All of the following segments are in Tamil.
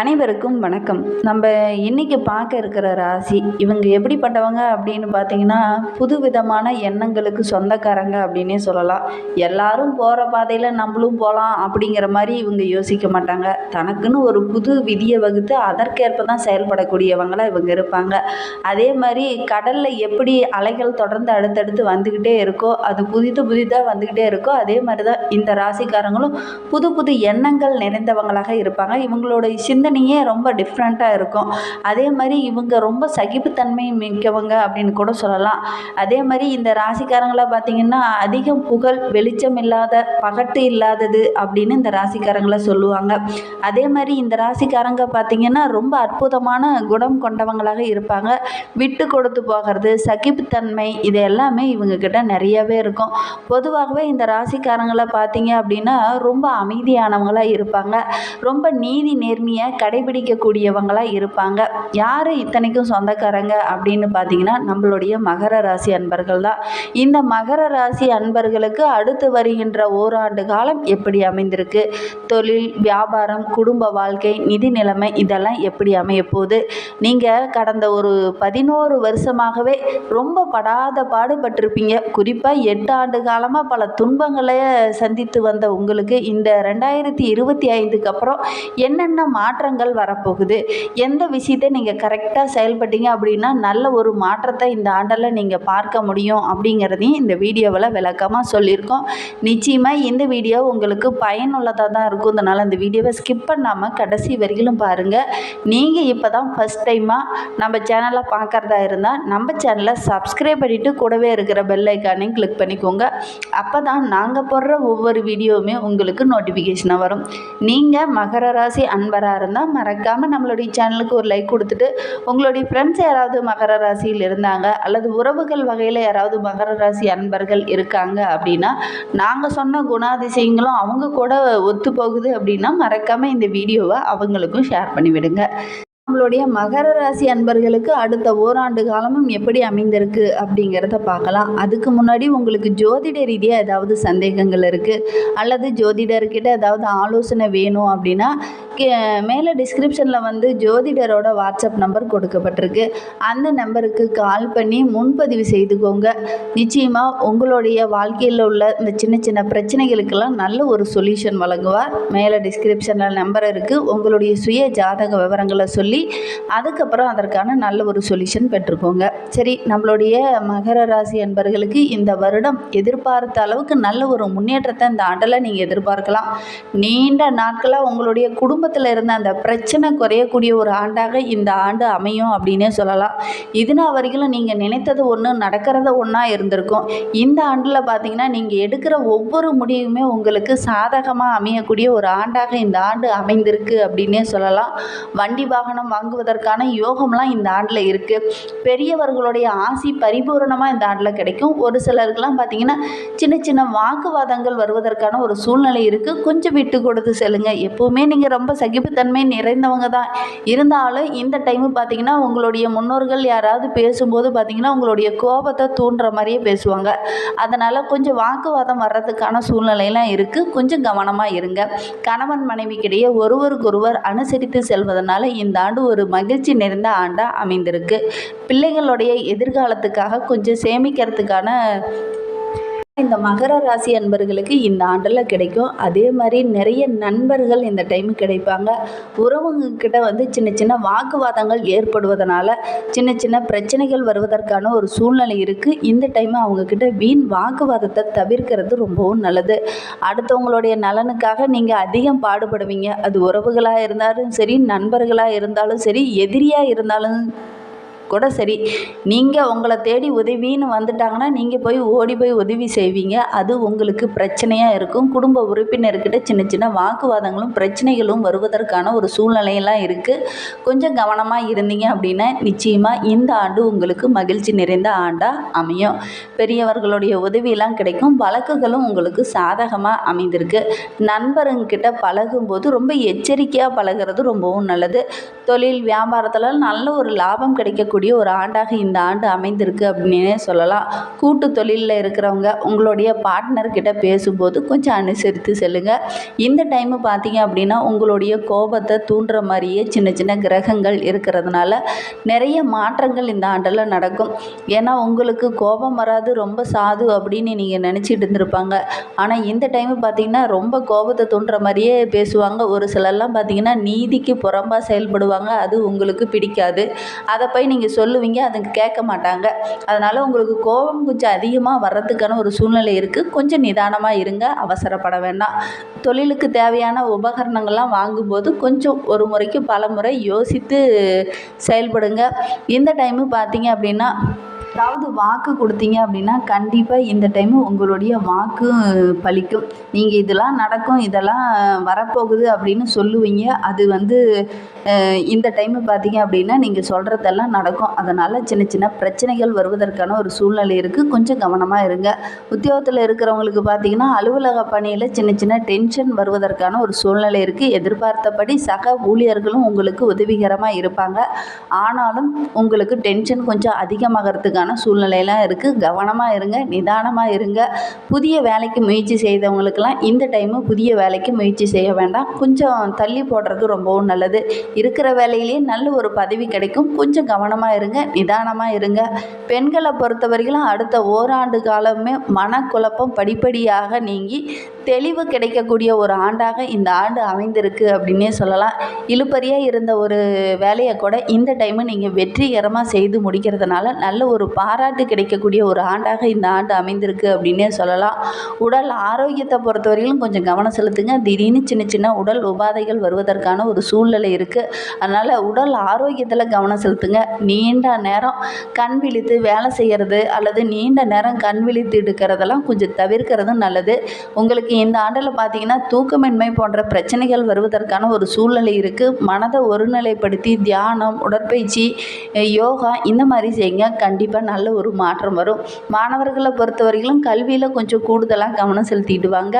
அனைவருக்கும் வணக்கம். நம்ம இன்னைக்கு பார்க்க இருக்கிற ராசி இவங்க எப்படிப்பட்டவங்க அப்படின்னு பார்த்தீங்கன்னா புது விதமான எண்ணங்களுக்கு சொந்தக்காரங்க அப்படின்னே சொல்லலாம். எல்லாரும் போகிற பாதையில் நம்மளும் போகலாம் அப்படிங்கிற மாதிரி இவங்க யோசிக்க மாட்டாங்க. தனக்குன்னு ஒரு புது விதியை வகுத்து அதற்கேற்ப தான் செயல்படக்கூடியவங்களாக இவங்க இருப்பாங்க. அதே மாதிரி கடலில் எப்படி அலைகள் தொடர்ந்து அடுத்தடுத்து வந்துக்கிட்டே இருக்கோ அது புதிது புதிதாக வந்துக்கிட்டே இருக்கோ அதே மாதிரி தான் இந்த ராசிக்காரங்களும் புது புது எண்ணங்கள் நிறைந்தவங்களாக இருப்பாங்க. இவங்களோட சிந்தனையே ரொம்ப டிஃப்ரெண்ட்டாக இருக்கும். அதே மாதிரி இவங்க ரொம்ப சகிப்புத்தன்மை மிக்கவங்க அப்படின்னு கூட சொல்லலாம். அதே மாதிரி இந்த ராசிக்காரங்களை பார்த்திங்கன்னா அதிகம் புகழ் வெளிச்சம் இல்லாத பகட்டு இல்லாதது அப்படின்னு இந்த ராசிக்காரங்களை சொல்லுவாங்க. அதே மாதிரி இந்த ராசிக்காரங்க பார்த்திங்கன்னா ரொம்ப அற்புதமான குணம் கொண்டவங்களாக இருப்பாங்க. விட்டு கொடுத்து போகிறது சகிப்புத்தன்மை இது எல்லாமே இவங்கக்கிட்ட நிறையவே இருக்கும். பொதுவாகவே இந்த ராசிக்காரங்களை பார்த்தீங்க அப்படின்னா ரொம்ப அமைதியானவங்களாக இருப்பாங்க. ரொம்ப நீதி நேர்மையை கடைபிடிக்கக்கூடியவங்களாக இருப்பாங்க? யார் இத்தனைக்கும் சொந்தக்காரங்க அப்படின்னு பார்த்தீங்கன்னா நம்மளுடைய மகர ராசி அன்பர்கள் தான். இந்த மகர ராசி அன்பர்களுக்கு அடுத்து வருகின்ற ஓராண்டு காலம் எப்படி அமைந்திருக்கு? தொழில் வியாபாரம் குடும்ப வாழ்க்கை நிதி நிலைமை இதெல்லாம் எப்படி அமைய போகுது? நீங்கள் கடந்த ஒரு பதினோரு வருஷமாகவே ரொம்ப படாத பாடுபட்டிருப்பீங்க. குறிப்பாக எட்டு ஆண்டு காலமாக பல துன்பங்களை சந்தித்து வந்த உங்களுக்கு இந்த ரெண்டாயிரத்தி இருபத்தி ஐந்துக்கு அப்புறம் என்னென்ன மாற்றங்கள் வரப்போகுது. எந்த விஷயத்தை நீங்கள் கரெக்டாக செயல்பட்டீங்க அப்படின்னா நல்ல ஒரு மாற்றத்தை இந்த ஆண்டில் நீங்கள் பார்க்க முடியும் அப்படிங்கிறதையும் இந்த வீடியோவில் விளக்கமாக சொல்லியிருக்கோம். நிச்சயமாக இந்த வீடியோ உங்களுக்கு பயனுள்ளதாக தான் இருக்கும். அதனால் இந்த வீடியோவை ஸ்கிப் பண்ணாமல் கடைசி வரையிலும் பாருங்கள் நீங்கள் இப்போ தான் ஃபஸ்ட் டைமாக நம்ம சேனலை பார்க்குறதா இருந்தால் நம்ம சேனலை சப்ஸ்கிரைப் பண்ணிவிட்டு கூடவே இருக்கிற பெல் ஐக்கானையும் கிளிக் பண்ணிக்கோங்க. அப்போ தான் நாங்கள் போடுற ஒவ்வொரு வீடியோவுமே உங்களுக்கு நோட்டிஃபிகேஷனாக வரும். நீங்கள் மகர ராசி அன்பராக இருந்தால் மறக்காமல் நம்மளுடைய சேனலுக்கு ஒரு லைக் கொடுத்துட்டு உங்களுடைய ஃப்ரெண்ட்ஸ் யாராவது மகர ராசியில் இருந்தாங்க அல்லது உறவுகள் வகையில் யாராவது மகர ராசி அன்பர்கள் இருக்காங்க அப்படின்னா நாங்கள் சொன்ன குணாதிசயங்களும் அவங்க கூட ஒத்து போகுது அப்படின்னா மறக்காமல் இந்த வீடியோவை அவங்களுக்கும் ஷேர் பண்ணிவிடுங்க. நம்மளுடைய மகர ராசி அன்பர்களுக்கு அடுத்த ஓராண்டு காலமும் எப்படி அமைந்திருக்கு அப்படிங்கிறத பார்க்கலாம். அதுக்கு முன்னாடி உங்களுக்கு ஜோதிட ரீதியாக ஏதாவது சந்தேகங்கள் இருக்குது அல்லது ஜோதிடர்கிட்ட ஏதாவது ஆலோசனை வேணும் அப்படின்னா மேலே டிஸ்கிரிப்ஷனில் வந்து ஜோதிடரோட வாட்ஸ்அப் நம்பர் கொடுக்கப்பட்டிருக்கு. அந்த நம்பருக்கு கால் பண்ணி முன்பதிவு செய்துக்கோங்க. நிச்சயமாக உங்களுடைய வாழ்க்கையில் உள்ள இந்த சின்ன சின்ன பிரச்சனைகளுக்கெல்லாம் நல்ல ஒரு சொல்யூஷன் வழங்குவார். மேலே டிஸ்கிரிப்ஷனில் நம்பர் இருக்குது உங்களுடைய சுய ஜாதக விவரங்களை சொல்லி அதுக்கப்புறம் அதற்கான நல்ல ஒரு சொல்யூஷன் பெற்றுக்கோங்க. சரி நம்மளுடைய மகர ராசி அன்பர்களுக்கு இந்த வருடம் எதிர்பார்த்த அளவுக்கு நல்ல ஒரு முன்னேற்றத்தை இந்த ஆண்டில் நீங்கள் எதிர்பார்க்கலாம். நீண்ட நாட்களாக உங்களுடைய குடும்ப குடும்பத்தில் இருந்த அந்த பிரச்சனை குறையக்கூடிய ஒரு ஆண்டாக இந்த ஆண்டு அமையும் அப்படின்னே சொல்லலாம். இதுனா வரைக்கும் நீங்கள் நினைத்தது ஒன்று நடக்கிறத ஒன்றா இருந்திருக்கும். இந்த ஆண்டில் பார்த்தீங்கன்னா நீங்கள் எடுக்கிற ஒவ்வொரு முடிவுமே உங்களுக்கு சாதகமாக அமையக்கூடிய ஒரு ஆண்டாக இந்த ஆண்டு அமைந்திருக்கு அப்படின்னே சொல்லலாம். வண்டி வாகனம் வாங்குவதற்கான யோகம்லாம் இந்த ஆண்டில் இருக்குது பெரியவர்களுடைய ஆசி பரிபூரணமாக இந்த ஆண்டில் கிடைக்கும். ஒரு சிலருக்கெல்லாம் பார்த்தீங்கன்னா சின்ன சின்ன வாக்குவாதங்கள் வருவதற்கான ஒரு சூழ்நிலை இருக்குது கொஞ்சம் விட்டு கொடுத்து செல்லுங்கள் எப்போவுமே நீங்கள் ரொம்ப சகிப்புத்தன்மை நிறைந்தவங்க தான். இருந்தாலும் இந்த டைமு பார்த்தீங்கன்னா உங்களுடைய முன்னோர்கள் யாராவது பேசும்போது பார்த்தீங்கன்னா உங்களுடைய கோபத்தை தூண்டுற மாதிரியே பேசுவாங்க. அதனால் கொஞ்சம் வாக்குவாதம் வர்றதுக்கான சூழ்நிலையெல்லாம் இருக்குது கொஞ்சம் கவனமாக இருங்க. கணவன் மனைவிக்கிடையே ஒருவருக்கொருவர் அனுசரித்து செல்வதனால இந்த ஆண்டு ஒரு மகிழ்ச்சி நிறைந்த ஆண்டாக அமைந்திருக்கு. பிள்ளைகளுடைய எதிர்காலத்துக்காக கொஞ்சம் சேமிக்கிறதுக்கான இந்த மகர ராசி அன்பர்களுக்கு இந்த ஆண்டில் கிடைக்கும். அதே மாதிரி நிறைய நண்பர்கள் இந்த டைம் கிடைப்பாங்க. உறவுங்கக்கிட்ட வந்து சின்ன சின்ன வாக்குவாதங்கள் ஏற்படுவதனால சின்ன சின்ன பிரச்சனைகள் வருவதற்கான ஒரு சூழ்நிலை இருக்குது இந்த டைம் அவங்கக்கிட்ட வீண் வாக்குவாதத்தை தவிர்க்கிறது ரொம்பவும் நல்லது. அடுத்தவங்களுடைய நலனுக்காக நீங்கள் அதிகம் பாடுபடுவீங்க. அது உறவுகளாக இருந்தாலும் சரி நண்பர்களாக இருந்தாலும் சரி எதிரியாக இருந்தாலும் கூட சரி. நீங்கள் உங்களை தேடி உதவின்னு வந்துட்டாங்கன்னா நீங்கள் போய் ஓடி போய் உதவி செய்வீங்க. அது உங்களுக்கு பிரச்சனையாக இருக்கும். குடும்ப உறுப்பினர்கிட்ட சின்ன சின்ன வாக்குவாதங்களும் பிரச்சனைகளும் வருவதற்கான ஒரு சூழ்நிலையெல்லாம் இருக்குது கொஞ்சம் கவனமாக இருந்தீங்க அப்படின்னா நிச்சயமாக இந்த ஆண்டு உங்களுக்கு மகிழ்ச்சி நிறைந்த ஆண்டாக அமையும். பெரியவர்களுடைய உதவியெல்லாம் கிடைக்கும். வழக்குகளும் உங்களுக்கு சாதகமாக அமைந்திருக்கு. நண்பருங்கிட்ட பழகும்போது ரொம்ப எச்சரிக்கையாக பழகிறது ரொம்பவும் நல்லது. தொழில் வியாபாரத்தில் நல்ல ஒரு லாபம் கிடைக்கக்கூடிய கிடைக்கக்கூடிய ஒரு ஆண்டாக இந்த ஆண்டு அமைந்திருக்கு அப்படின்னே சொல்லலாம். கூட்டு தொழிலில் இருக்கிறவங்க உங்களுடைய பார்ட்னர்கிட்ட பேசும்போது கொஞ்சம் அனுசரித்து செல்லுங்கள் இந்த டைமு பார்த்தீங்க அப்படின்னா உங்களுடைய கோபத்தை தூண்டுற மாதிரியே சின்ன சின்ன கிரகங்கள் இருக்கிறதுனால நிறைய மாற்றங்கள் இந்த ஆண்டில் நடக்கும். ஏன்னா உங்களுக்கு கோபம் வராது ரொம்ப சாது அப்படின்னு நீங்கள் நினச்சிட்டு இருந்திருப்பாங்க. ஆனால் இந்த டைமு பார்த்தீங்கன்னா ரொம்ப கோபத்தை தூண்டுற மாதிரியே பேசுவாங்க. ஒரு சிலர்லாம் பார்த்தீங்கன்னா நீதிக்கு புறம்பாக செயல்படுவாங்க. அது உங்களுக்கு பிடிக்காது. அதை போய் நீங்கள் நீங்கள் சொல்லுவீங்க அதுக்கு கேட்க மாட்டாங்க. அதனால் உங்களுக்கு கோபம் கொஞ்சம் அதிகமாக வர்றதுக்கான ஒரு சூழ்நிலை இருக்குது கொஞ்சம் நிதானமாக இருங்க அவசரப்பட வேண்டாம். தொழிலுக்கு தேவையான உபகரணங்கள்லாம் வாங்கும்போது கொஞ்சம் ஒரு முறைக்கு பல முறை யோசித்து செயல்படுங்க. இந்த டைமு பார்த்தீங்க அப்படின்னா அதாவது வாக்கு கொடுத்தீங்க அப்படின்னா கண்டிப்பாக இந்த டைமு உங்களுடைய வாக்கு பலிக்கும். நீங்கள் இதெல்லாம் நடக்கும் இதெல்லாம் வரப்போகுது அப்படின்னு சொல்லுவீங்க. அது வந்து இந்த டைமு பார்த்தீங்க அப்படின்னா நீங்கள் சொல்கிறதெல்லாம் நடக்கும். அதனால் சின்ன சின்ன பிரச்சனைகள் வருவதற்கான ஒரு சூழ்நிலை இருக்குது கொஞ்சம் கவனமாக இருங்க. உத்தியோகத்தில் இருக்கிறவங்களுக்கு பார்த்தீங்கன்னா அலுவலக பணியில் சின்ன சின்ன டென்ஷன் வருவதற்கான ஒரு சூழ்நிலை இருக்குது எதிர்பார்த்தபடி சக ஊழியர்களும் உங்களுக்கு உதவிகரமாக இருப்பாங்க. ஆனாலும் உங்களுக்கு டென்ஷன் கொஞ்சம் அதிகமாகிறதுக்கான சூழ்நிலையெல்லாம் இருக்குது கவனமாக இருங்க நிதானமாக இருங்க. புதிய வேலைக்கு முயற்சி செய்தவங்களுக்கெல்லாம் இந்த டைமு புதிய வேலைக்கு முயற்சி செய்ய வேண்டாம். கொஞ்சம் தள்ளி போடுறது ரொம்பவும் நல்லது. இருக்கிற வேலையிலேயே நல்ல ஒரு பதவி கிடைக்கும். கொஞ்சம் கவனமாக இருங்க நிதானமாக இருங்க. பெண்களை பொறுத்தவரையிலும் அடுத்த ஓராண்டு காலமே மனக்குழப்பம் படிப்படியாக நீங்கி தெளிவு கிடைக்கக்கூடிய ஒரு ஆண்டாக இந்த ஆண்டு அமைந்திருக்கு அப்படின்னே சொல்லலாம். இழுப்பறியாக இருந்த ஒரு வேலையை கூட இந்த டைமு நீங்கள் வெற்றிகரமாக செய்து முடிக்கிறதுனால நல்ல ஒரு பாராட்டு கிடைக்கக்கூடிய ஒரு ஆண்டாக இந்த ஆண்டு அமைந்திருக்கு அப்படின்னே சொல்லலாம். உடல் ஆரோக்கியத்தை பொறுத்தவரையிலும் கொஞ்சம் கவனம் செலுத்துங்க. திடீர்னு சின்ன சின்ன உடல் உபாதைகள் வருவதற்கான ஒரு சூழ்நிலை இருக்குது அதனால் உடல் ஆரோக்கியத்தில் கவனம் செலுத்துங்க. நீண்ட நேரம் கண் விழித்து வேலை செய்கிறது அல்லது நீண்ட நேரம் கண் விழித்து எடுக்கிறதெல்லாம் கொஞ்சம் தவிர்க்கிறதும் நல்லது. உங்களுக்கு இந்த ஆண்டில் பார்த்தீங்கன்னா தூக்கமின்மை போன்ற பிரச்சனைகள் வருவதற்கான ஒரு சூழ்நிலை இருக்குது மனதை ஒருநிலைப்படுத்தி தியானம் உடற்பயிற்சி யோகா இந்த மாதிரி செய்யுங்க. கண்டிப்பாக நல்ல ஒரு மாற்றம் வரும். மாணவர்களை பொறுத்தவரையிலும் கல்வியில் கொஞ்சம் கூடுதலாக கவனம் செலுத்திட்டு வாங்க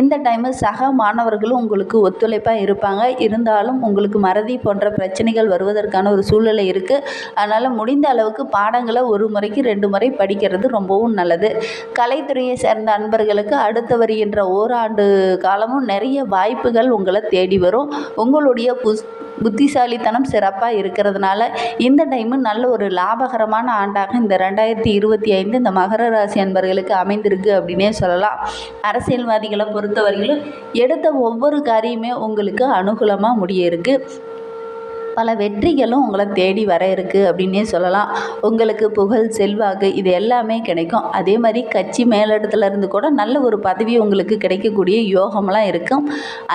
இந்த டைமு சக மாணவர்களும் உங்களுக்கு ஒத்துழைப்பாக இருப்பாங்க. இருந்தாலும் உங்களுக்கு மறதி போன்ற பிரச்சனைகள் வருவதற்கான ஒரு சூழ்நிலை இருக்குது அதனால் முடிந்த அளவுக்கு பாடங்களை ஒரு முறைக்கு ரெண்டு முறை படிக்கிறது ரொம்பவும் நல்லது. கலைத்துறையை சேர்ந்த அன்பர்களுக்கு அடுத்து வருகின்ற ஓராண்டு காலமும் நிறைய வாய்ப்புகள் உங்களை தேடி வரும். உங்களுடைய புஸ் புத்திசாலித்தனம் சிறப்பாக இருக்கிறதுனால இந்த டைமு நல்ல ஒரு லாபகரமான ஆண்டாக இந்த ரெண்டாயிரத்தி இருபத்தி ஐந்து இந்த மகர ராசி அன்பர்களுக்கு அமைந்திருக்கு அப்படின்னே சொல்லலாம். அரசியல்வாதிகளை பொறுத்தவரையிலும் எடுத்த ஒவ்வொரு காரியமே உங்களுக்கு அனுகூலமாக முடிய இருக்குது பல வெற்றிகளும் உங்களை தேடி வர இருக்குது அப்படின்னே சொல்லலாம். உங்களுக்கு புகழ் செல்வாக்கு இது எல்லாமே கிடைக்கும். அதே மாதிரி கட்சி மேலிடத்துல இருந்து கூட நல்ல ஒரு பதவி உங்களுக்கு கிடைக்கக்கூடிய யோகம்லாம் இருக்கும்.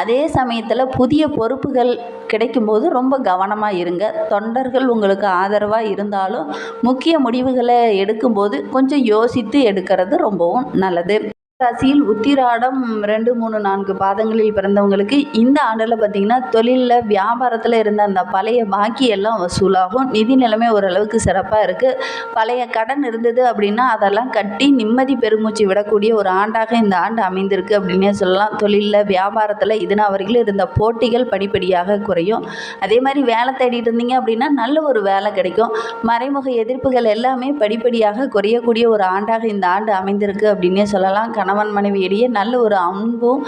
அதே சமயத்தில் புதிய பொறுப்புகள் கிடைக்கும்போது ரொம்ப கவனமாக இருங்க. தொண்டர்கள் உங்களுக்கு ஆதரவாக இருந்தாலும் முக்கிய முடிவுகளை எடுக்கும்போது கொஞ்சம் யோசித்து எடுக்கிறது ரொம்பவும் நல்லது. ராசியில் உத்திராடம் ரெண்டு மூணு நான்கு பாதங்களில் பிறந்தவங்களுக்கு இந்த ஆண்டில் பார்த்திங்கன்னா தொழிலில் வியாபாரத்தில் இருந்த அந்த பழைய பாக்கி எல்லாம் வசூலாகும். நிதி நிலைமை ஓரளவுக்கு சிறப்பாக இருக்குது பழைய கடன் இருந்தது அப்படின்னா அதெல்லாம் கட்டி நிம்மதி பெருமூச்சு விடக்கூடிய ஒரு ஆண்டாக இந்த ஆண்டு அமைந்திருக்கு அப்படின்னே சொல்லலாம். தொழிலில் வியாபாரத்தில் இதுனா வரைக்கும் இருந்த போட்டிகள் படிப்படியாக குறையும். அதே மாதிரி வேலை தேடிட்டு இருந்தீங்க அப்படின்னா நல்ல ஒரு வேலை கிடைக்கும். மறைமுக எதிர்ப்புகள் எல்லாமே படிப்படியாக குறையக்கூடிய ஒரு ஆண்டாக இந்த ஆண்டு அமைந்திருக்கு அப்படின்னே சொல்லலாம். கணவன் மனைவியிடையே நல்ல ஒரு அன்பும்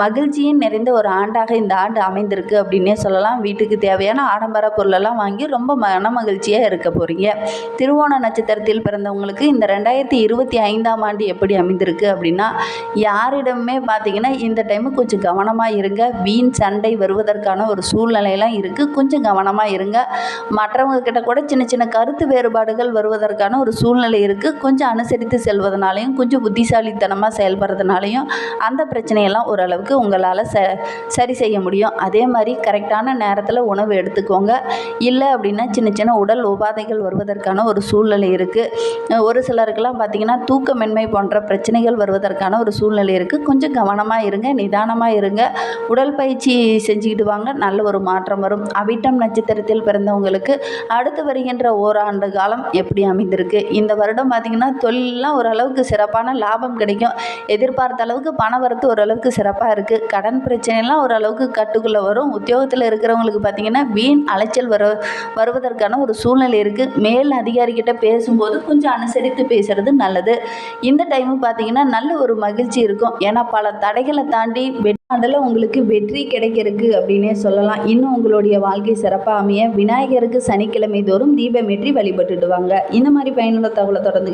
மகிழ்ச்சியும் நிறைந்த ஒரு ஆண்டாக இந்த ஆண்டு அமைந்திருக்கு அப்படின்னே சொல்லலாம். வீட்டுக்கு தேவையான ஆடம்பர பொருளெல்லாம் வாங்கி ரொம்ப மன மகிழ்ச்சியாக இருக்க போகிறீங்க திருவோண நட்சத்திரத்தில் பிறந்தவங்களுக்கு இந்த ரெண்டாயிரத்தி இருபத்தி ஐந்தாம் ஆண்டு எப்படி அமைந்திருக்கு அப்படின்னா யாரிடமே பார்த்தீங்கன்னா இந்த டைமு கொஞ்சம் கவனமாக இருங்க. வீண் சண்டை வருவதற்கான ஒரு சூழ்நிலையெல்லாம் இருக்குது கொஞ்சம் கவனமாக இருங்க. மற்றவங்க கிட்ட கூட சின்ன சின்ன கருத்து வேறுபாடுகள் வருவதற்கான ஒரு சூழ்நிலை இருக்குது கொஞ்சம் அனுசரித்து செல்வதனாலையும் கொஞ்சம் புத்திசாலித்தனமாக செயல்படுறதுனாலையும் அந்த பிரச்சனையெல்லாம் ஓரளவுக்கு உங்களால் ச சரி செய்ய முடியும். அதே மாதிரி கரெக்டான நேரத்தில் உணவு எடுத்துக்கோங்க. இல்லை அப்படின்னா சின்ன சின்ன உடல் உபாதைகள் வருவதற்கான ஒரு சூழ்நிலை இருக்குது ஒரு சிலருக்கெல்லாம் பார்த்திங்கன்னா தூக்கமின்மை போன்ற பிரச்சனைகள் வருவதற்கான ஒரு சூழ்நிலை இருக்குது கொஞ்சம் கவனமாக இருங்க நிதானமாக இருங்க. உடற்பயிற்சி செஞ்சுக்கிட்டு வாங்க நல்ல ஒரு மாற்றம் வரும். அவிட்டம் நட்சத்திரத்தில் பிறந்தவங்களுக்கு அடுத்து வருகின்ற ஓராண்டு காலம் எப்படி அமைந்திருக்கு? இந்த வருடம் பார்த்திங்கன்னா தொழிலெலாம் ஓரளவுக்கு சிறப்பான லாபம் கிடைக்கும். எதிர்பார்த்த அளவுக்கு பண வரத்து ஓரளவுக்கு சிறப்பாக இருக்குது கடன் பிரச்சனைலாம் ஓரளவுக்கு கட்டுக்குள்ளே வரும். உத்தியோகத்தில் இருக்கிறவங்களுக்கு பார்த்திங்கன்னா வீண் அலைச்சல் வர வருவதற்கான ஒரு சூழ்நிலை இருக்குது மேல் அதிகாரிக்கிட்ட பேசும்போது கொஞ்சம் அனுசரித்து பேசுகிறது நல்லது. இந்த டைமு பார்த்திங்கன்னா நல்ல ஒரு மகிழ்ச்சி இருக்கும். ஏன்னா பல தடைகளை தாண்டி வெளிநாடில் உங்களுக்கு வெற்றி கிடைக்கிறதுக்கு அப்படின்னே சொல்லலாம். இன்னும் உங்களுடைய வாழ்க்கை சிறப்பாக அமைய விநாயகருக்கு சனிக்கிழமை தோறும் தீபமேற்றி வழிபட்டுடுவாங்க. இந்த மாதிரி பயனுள்ள தகவலை தொடர்ந்து